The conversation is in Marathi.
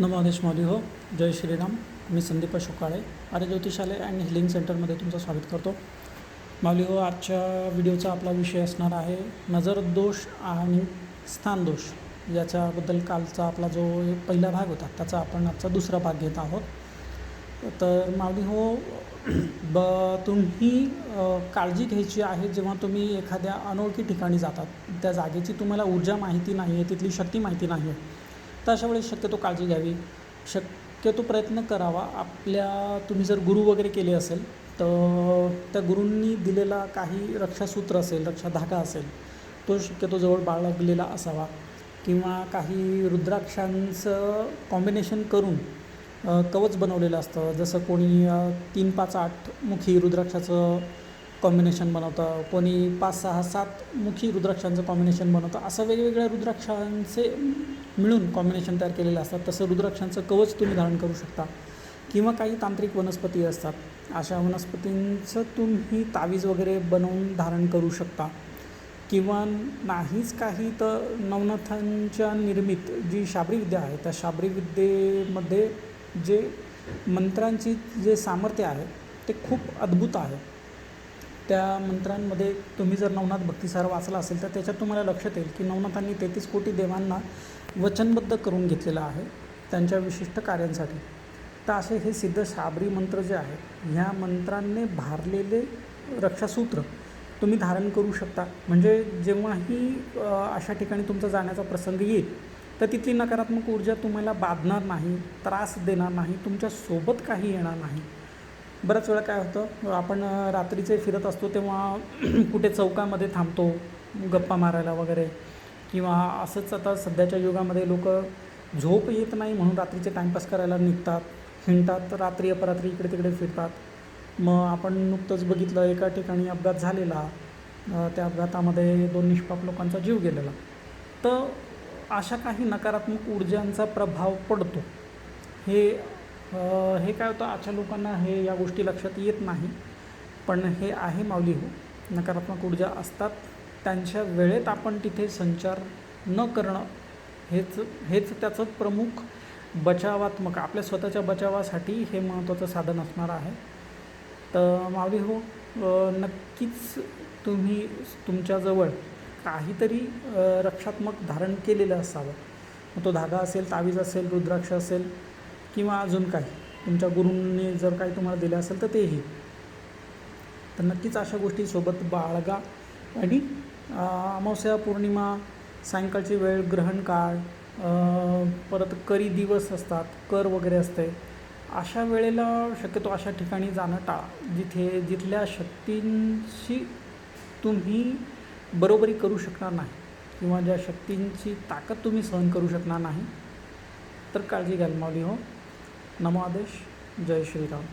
नमोदेश मोदी हो. जय श्रीराम. मी संदीप अशोकाळे आर्य ज्योतिषालय अँड हिलिंग सेंटरमध्ये तुमचं स्वागत करतो. माऊली हो आजच्या व्हिडिओचा आपला विषय असणार आहे नजर दोष आणि स्थान दोष. याच्याबद्दल कालचा आपला जो पहिला भाग होता त्याचा आपण आजचा दुसरा भाग घेत आहोत. तर माऊली हो ब तुम्ही काळजी घ्यायची आहे जेव्हा तुम्ही एखाद्या अनोळखी ठिकाणी जातात. त्या जागेची तुम्हाला ऊर्जा माहिती नाही आहे तिथली शक्ती माहिती नाही आहे तर अशा वेळेस शक्यतो काळजी घ्यावी. शक्यतो प्रयत्न करावा. आपल्या तुम्ही जर गुरु वगैरे केले असेल तर त्या गुरूंनी दिलेला काही रक्षासूत्र असेल रक्षा धागा असेल तो शक्यतो जवळ बाळगलेला असावा. किंवा काही रुद्राक्षांचं कॉम्बिनेशन करून कवच बनवलेलं असतं. जसं कोणी तीन पाच आठ मुखी रुद्राक्षाचं कॉम्बिनेशन बनवतं. कोणी पाच सहा सात मुखी रुद्राक्षांचं कॉम्बिनेशन बनवतं. असं वेगवेगळ्या रुद्राक्षांचे मिळून कॉम्बिनेशन तयार केलेलं असतात. तसं रुद्राक्षांचं कवच तुम्ही धारण करू शकता. किंवा काही तांत्रिक वनस्पती असतात. अशा वनस्पतींचं तुम्ही तावीज वगैरे बनवून धारण करू शकता. किंवा नाहीच काही तर नवनाथांच्या निर्मित जी शाबरी विद्या आहे त्या शाबरी विद्येमध्ये जे मंत्रांची जे सामर्थ्य आहे ते खूप अद्भुत आहे. त्या मंत्रांमध्ये तुम्ही जर नवनाथ भक्तिसार वाचला असेल तर त्याच्यात तुम्हाला लक्षात येईल की नवनाथांनी तेहतीस कोटी देवांना वचनबद्ध करून घेतलेलं आहे त्यांच्या विशिष्ट कार्यांसाठी. तर असे हे सिद्ध शाबरी मंत्र जे आहेत ह्या मंत्रांनी भारलेले रक्षासूत्र तुम्ही धारण करू शकता. म्हणजे जेव्हाही अशा ठिकाणी तुमचा जाण्याचा प्रसंग येईल तर तिथली नकारात्मक ऊर्जा तुम्हाला बाधणार नाही त्रास देणार नाही तुमच्यासोबत काही येणार नाही. बऱ्याच वेळा काय होतं आपण रात्रीचे फिरत असतो तेव्हा कुठे चौकामध्ये थांबतो गप्पा मारायला वगैरे. किंवा असंच आता सध्याच्या युगामध्ये लोक झोप येत नाही म्हणून रात्रीचे टाईमपास करायला निघतात हिंडतात रात्री अपरात्री इकडे तिकडे फिरतात. मग आपण नुकतंच बघितलं एका ठिकाणी अपघात झालेला त्या अपघातामध्ये दोन निष्पाप लोकांचा जीव गेलेला. तर अशा काही नकारात्मक ऊर्जांचा प्रभाव पडतो. हे हे काय होतं आजच्या लोकांना हे या गोष्टी लक्षात येत नाही. पण हे आहे माऊली हो. नकारात्मक ऊर्जा असतात. त्यांच्या वेळेत आपण तिथे संचार न करणं हेच हेच त्याचं प्रमुख बचावात्मक आपल्या स्वतःच्या बचावासाठी हे महत्त्वाचं साधन असणार आहे. तर माऊली हो नक्कीच तुम्ही तुमच्याजवळ काहीतरी रक्षात्मक धारण केलेलं असावं. मग तो धागा असेल तावीज असेल रुद्राक्ष असेल किंवा अजून काही तुमच्या गुरूंनी जर काही तुम्हाला दिलं असेल तर तेही. तर नक्कीच अशा गोष्टीसोबत बाळगा आणि अमावस्या पौर्णिमा सायंकाळची वेळ ग्रहण काळ परत करी दिवस असतात कर वगैरे असते. अशा वेळेला शक्यतो अशा ठिकाणी जाणं टाळा. जिथे जिथल्या शक्तींशी तुम्ही बरोबरी करू शकणार नाही किंवा ज्या शक्तींची ताकद तुम्ही सहन करू शकणार नाही तर काळजी घ्याल माऊली हो. नमो आदेश जय श्रीराम